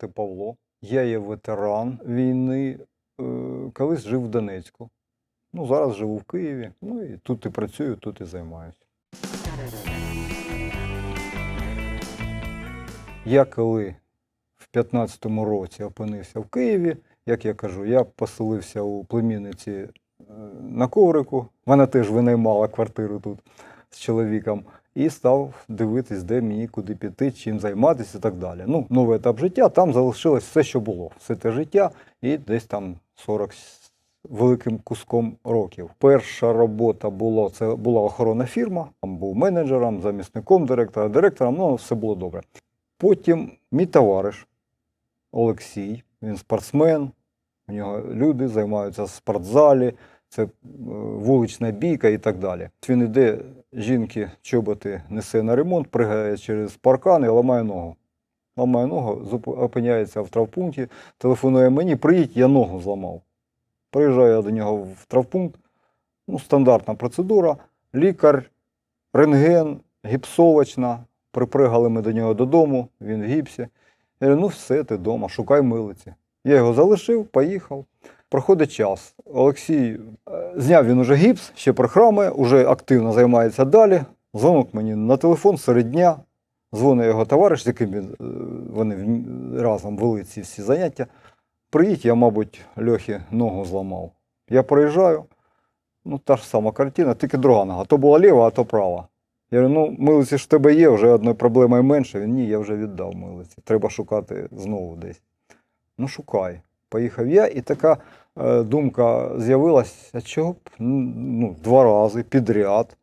звати Павло. Я є ветеран війни. е, Колись жив в Донецьку. Ну, зараз живу в Києві. Ну і тут і працюю, тут і займаюся. Я коли в 15-му році опинився в Києві, як я кажу, я поселився у племінниці е, на коврику. Вона теж винаймала квартиру тут з чоловіком. І став дивитись, де мені куди піти, чим займатися і так далі. Ну, новий етап життя, там залишилось все, що було. Все те життя, і десь там 40 з великим куском років. Перша робота була це була охоронна фірма. Там був менеджером, замісником директора, директором. Ну, все було добре. Потім мій товариш Олексій, він спортсмен. У нього люди займаються в спортзалі, це е, вулична бійка і так далі. Він іде, жінки чоботи несе на ремонт, пригає через паркан і ламає ногу. Ламає ногу, опиняється в травпункті, телефонує мені, приїдь, я ногу зламав. Приїжджаю я до нього в травпункт, ну, стандартна процедура, лікар, рентген, гіпсовочна. Припригали ми до нього додому, він в гіпсі. Я говорю, ну все, ти вдома, шукай милиці. Я його залишив, поїхав. Проходить час. Олексій е, зняв він уже гіпс, ще прихрамує, уже активно займається далі. Дзвонок мені на телефон серед дня. Дзвонить його товариш, з яким е, вони разом вели ці всі заняття. Приїдь, я, мабуть, Льохі ногу зламав. Я приїжджаю, ну та ж сама картина, тільки друга нога. То була ліва, а то права. Я говорю, ну, милиці ж в тебе є, вже одної проблеми менше. Він ні, я вже віддав милиці. Треба шукати знову десь. Ну, шукай. Поїхав я, і така думка з'явилась, а чого б ну, два рази підряд,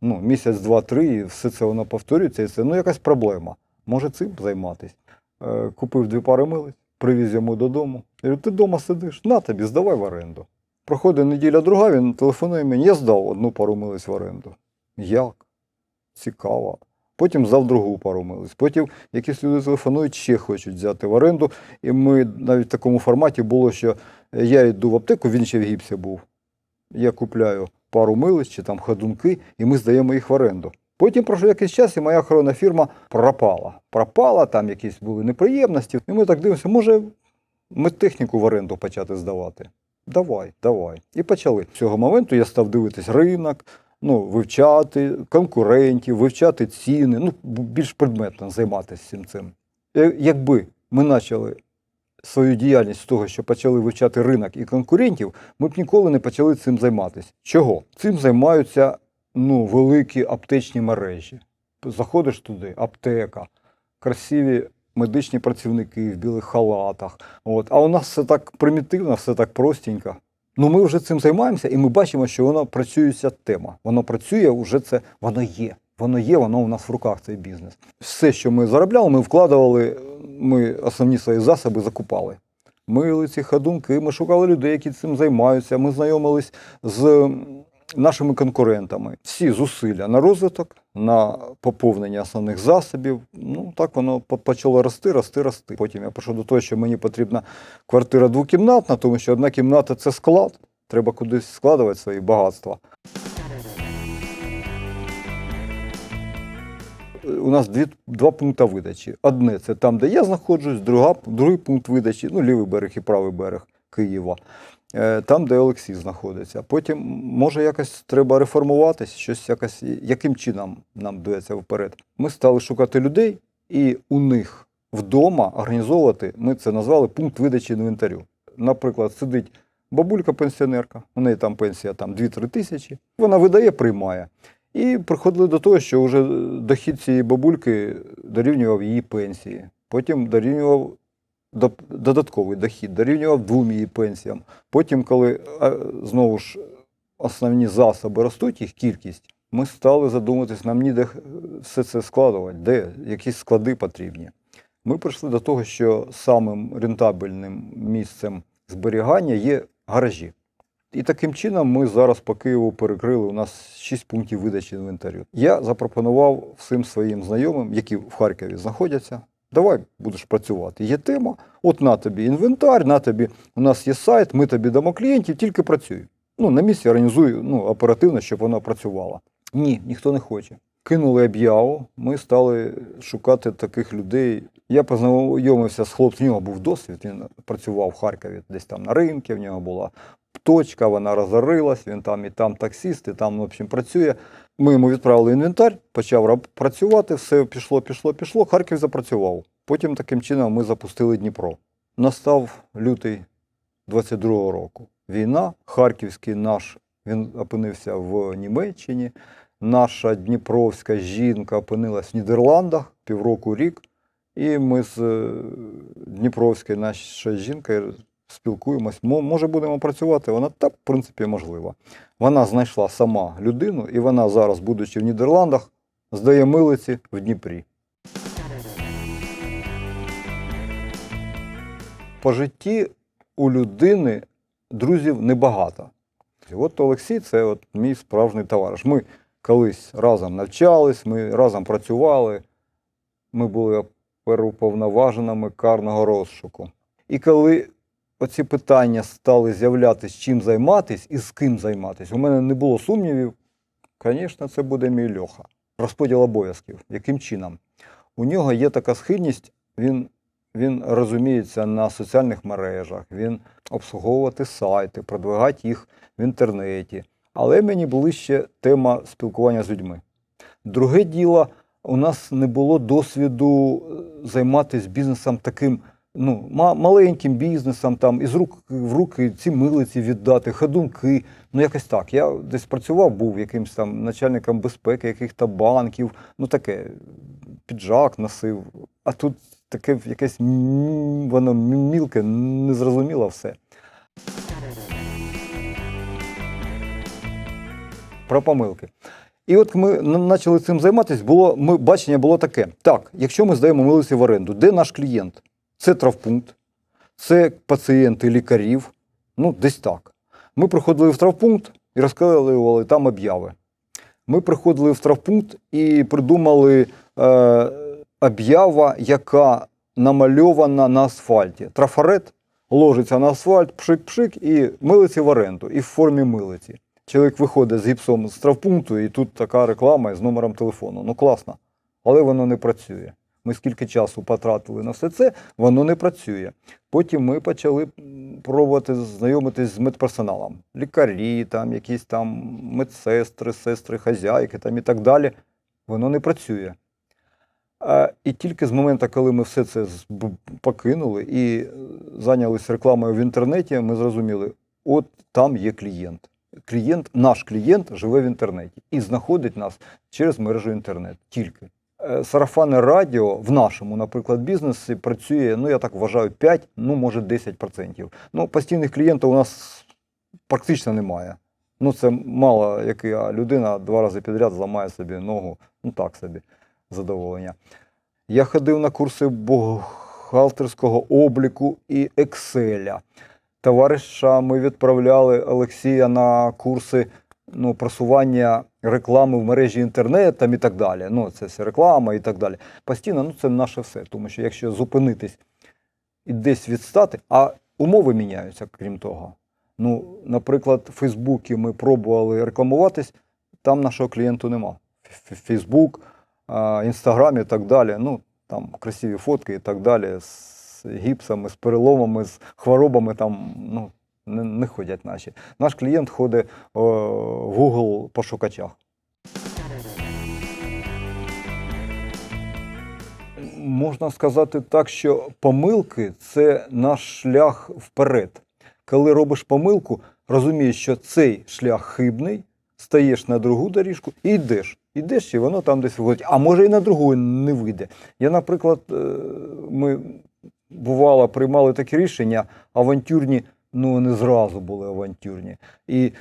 ну, місяць, два-три, і все це воно повторюється, і це ну, якась проблема. Може цим займатися. Е, купив дві пари милиць, привіз йому додому. Я говорю, ти вдома сидиш, на тобі, здавай в оренду. Проходить неділя друга, він телефонує мені, я здав одну пару милиць в оренду. Як? Цікаво. Потім здав другу пару милиць. Потім якісь люди телефонують, ще хочуть взяти в оренду. І ми навіть в такому форматі було, що я йду в аптеку, він ще в гіпсі був. Я купляю пару милиць чи там ходунки, і ми здаємо їх в оренду. Потім пройшов якийсь час, і моя охоронна фірма пропала. Пропала, там якісь були неприємності. І ми так дивимося, може ми техніку в оренду почати здавати. Давай, давай. І почали. З цього моменту я став дивитись ринок, ну, вивчати конкурентів, вивчати ціни, ну, більш предметно займатися всім цим. Е, Якби ми почали свою діяльність з того, що почали вивчати ринок і конкурентів, ми б ніколи не почали цим займатися. Чого? Цим займаються ну, великі аптечні мережі. Заходиш туди, аптека, красиві медичні працівники в білих халатах. От. А у нас все так примітивно, все так простенько. Ну, ми вже цим займаємося, і ми бачимо, що воно працює ця тема. Воно працює, вже це воно є. Воно є, воно у нас в руках цей бізнес. Все, що ми заробляли, ми вкладували, ми основні свої засоби закупали. Милиці, ходунки, ми шукали людей, які цим займаються. Ми знайомились з нашими конкурентами. Всі зусилля на розвиток, на поповнення основних засобів. Ну так воно почало рости, рости, рости. Потім я прийшов до того, що мені потрібна квартира двокімнатна, тому що одна кімната це склад. Треба кудись складувати свої багатства. У нас дві, два пункти видачі. Одне це там, де я знаходжусь, друга, другий пункт видачі, ну, лівий берег і правий берег Києва. Е, Там, де Олексій знаходиться. Потім, може, якось треба реформуватись, щось якось, яким чином нам дується вперед. Ми стали шукати людей і у них вдома організовувати, ми це назвали пункт видачі інвентарю. Наприклад, сидить бабулька-пенсіонерка, у неї там пенсія там 2-3 тисячі. Вона видає, приймає. І приходили до того, що вже дохід цієї бабульки дорівнював її пенсії. Потім дорівнював додатковий дохід, дорівнював двом її пенсіям. Потім, коли знову ж основні засоби ростуть, їх кількість, ми стали задумуватись, нам ніде все це складувати, де якісь склади потрібні. Ми прийшли до того, що самим рентабельним місцем зберігання є гаражі. І таким чином ми зараз по Києву перекрили у нас 6 пунктів видачі інвентарю. Я запропонував всім своїм знайомим, які в Харкові знаходяться. Давай будеш працювати. Є тема, от на тобі інвентар, на тобі у нас є сайт, ми тобі дамо клієнтів, тільки працюй. Ну, на місці організую ну, оперативно, щоб воно працювало. Ні, ніхто не хоче. кинули об'яву, ми стали шукати таких людей. Я познайомився з хлопцем, у нього був досвід, він працював в Харкові десь там на ринку, в нього була точка, вона розорилась, він там і там таксист, і там, в общем, працює. Ми йому відправили інвентар, почав працювати, все пішло, пішло, пішло. Харків запрацював. Потім таким чином ми запустили Дніпро. Настав лютий 22-го року. Війна, харківський наш, він опинився в Німеччині. Наша дніпровська жінка опинилась в Нідерландах півроку рік. І ми з е, Дніпровською нашою жінкою спілкуємось. Може, будемо працювати? Вона так, в принципі, можливо. Вона знайшла сама людину, і вона зараз, будучи в Нідерландах, здає милиці в Дніпрі. По житті у людини друзів небагато. От Олексій це от мій справжній товариш. Ми колись разом навчались, ми разом працювали, ми були оперуповноваженими карного розшуку. І коли оці питання стали з'являтися, чим займатися і з ким займатися, у мене не було сумнівів, звісно, це буде мій Льоха. Розподіл обов'язків. Яким чином? У нього є така схильність, він, він розуміється на соціальних мережах, він обслуговувати сайти, продвигати їх в інтернеті. Але мені ближче тема спілкування з людьми. Друге діло, у нас не було досвіду е, займатися бізнесом таким ну, ма- маленьким бізнесом, там, із рук в руки ці милиці віддати, ходунки. Ну, якось так. Я десь працював, був якимось там начальником безпеки, яких-то банків, ну таке, піджак носив. А тут таке якесь воно мілке, незрозуміло все. Про помилки. І от ми почали цим займатися, було, ми, бачення було таке. Так, якщо ми здаємо милиці в оренду, де наш клієнт? Це травпункт, це пацієнти лікарів, ну, десь так. Ми приходили в травпункт і розказували там обяви. Ми приходили в травпункт і придумали е, об'ява, яка намальована на асфальті. Трафарет ложиться на асфальт, пшик-пшик і милиці в оренду, і в формі милиці. Чоловік виходить з гіпсом з травпункту, і тут така реклама з номером телефону. Ну класно, але воно не працює. Ми скільки часу потратили на все це, воно не працює. Потім ми почали пробувати знайомитись з медперсоналом. Лікарі, там, якісь там медсестри, сестри, хазяйки там, і так далі. Воно не працює. А, і тільки з моменту, коли ми все це покинули і е, зайнялися рекламою в інтернеті, ми зрозуміли, от там є клієнт. Клієнт, наш клієнт живе в інтернеті і знаходить нас через мережу інтернет. Тільки. Е, Сарафанне радіо в нашому, наприклад, бізнесі працює, ну я так вважаю, 5, ну може 10%. Ну, постійних клієнтів у нас практично немає. Ну, це мало, яка людина два рази підряд зламає собі ногу, ну так собі, задоволення. Я ходив на курси бухгалтерського обліку і Excel. Товариша ми відправляли Олексія на курси ну, просування реклами в мережі інтернет і так далі. Ну, це все реклама і так далі. Постійно, ну це наше все. Тому що якщо зупинитись і десь відстати, а умови міняються, крім того. Ну, наприклад, в Фейсбуці ми пробували рекламуватись, там нашого клієнту нема. Фейсбук, Інстаграм і так далі. Ну, там красиві фотки і так далі з гіпсами, з переломами, з хворобами там ну, не, не ходять наші. Наш клієнт ходить о, в Google пошукачах. Можна сказати так, що помилки це наш шлях вперед. Коли робиш помилку, розумієш, що цей шлях хибний, стаєш на другу доріжку і йдеш. Йдеш, і воно там десь виходить. А може і на другу не вийде. Я, наприклад, е, ми бувало приймали такі рішення авантюрні, ну не зразу були авантюрні. І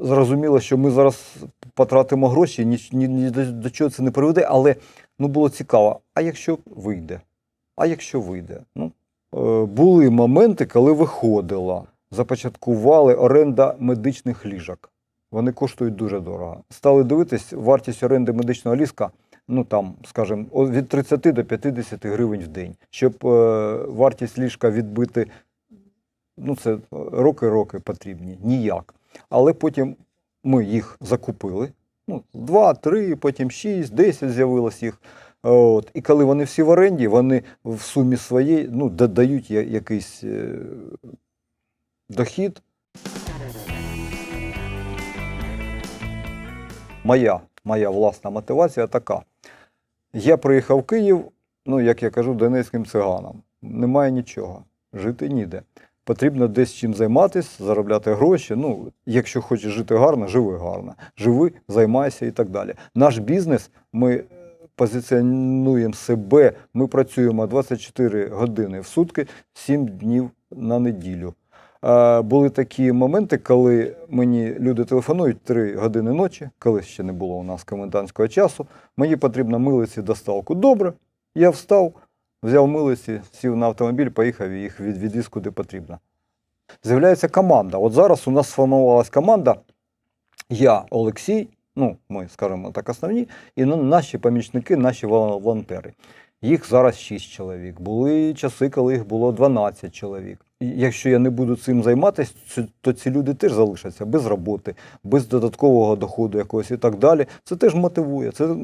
зрозуміло, що ми зараз потратимо гроші, ні, ні, ні до чого це не приведе, але ну, було цікаво. А якщо вийде? А якщо вийде? Ну, е, були моменти, коли виходила. Започаткували оренда медичних ліжок. Вони коштують дуже дорого. Стали дивитись, вартість оренди медичного ліжка, ну там, скажімо, від 30 до 50 гривень в день. Щоб е, вартість ліжка відбити, ну це роки-роки потрібні, ніяк. Але потім ми їх закупили. Ну, два, три, потім шість, десять з'явилось їх. От. І коли вони всі в оренді, вони в сумі своїй ну, додають якийсь е, дохід. Моя, моя власна мотивація така. Я приїхав в Київ, ну, як я кажу, донецьким циганом. Немає нічого, жити ніде. Потрібно десь чим займатися, заробляти гроші. Ну, якщо хочеш жити гарно, живи гарно. Живи, займайся і так далі. Наш бізнес, ми е, позиціонуємо себе, ми працюємо 24 години в сутки, 7 днів на неділю. Були такі моменти, коли мені люди телефонують 3 години ночі, коли ще не було у нас комендантського часу. Мені потрібно милиці доставку. Добре, я встав, взяв милиці, сів на автомобіль, поїхав і їх відвіз куди потрібно. З'являється команда. От зараз у нас сформувалась команда. Я, Олексій, ну, ми, скажімо так, основні, і наші помічники, наші волонтери. Їх зараз 6 чоловік. Були часи, коли їх було 12 чоловік. І якщо я не буду цим займатися, то ці люди теж залишаться без роботи, без додаткового доходу якогось і так далі. Це теж мотивує. Це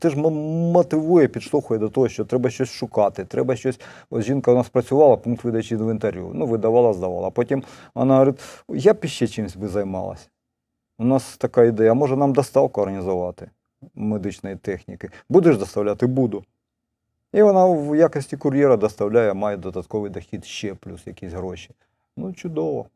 теж мотивує, підштовхує до того, що треба щось шукати, треба щось. Ось жінка у нас працювала, пункт видачі інвентарю. Ну, видавала, здавала. Потім вона говорить, я б ще чимось би займалася. У нас така ідея, може нам доставку організувати медичної техніки. Будеш доставляти? Буду. І вона в якості кур'єра доставляє, має додатковий дохід ще плюс якісь гроші. Ну, чудово.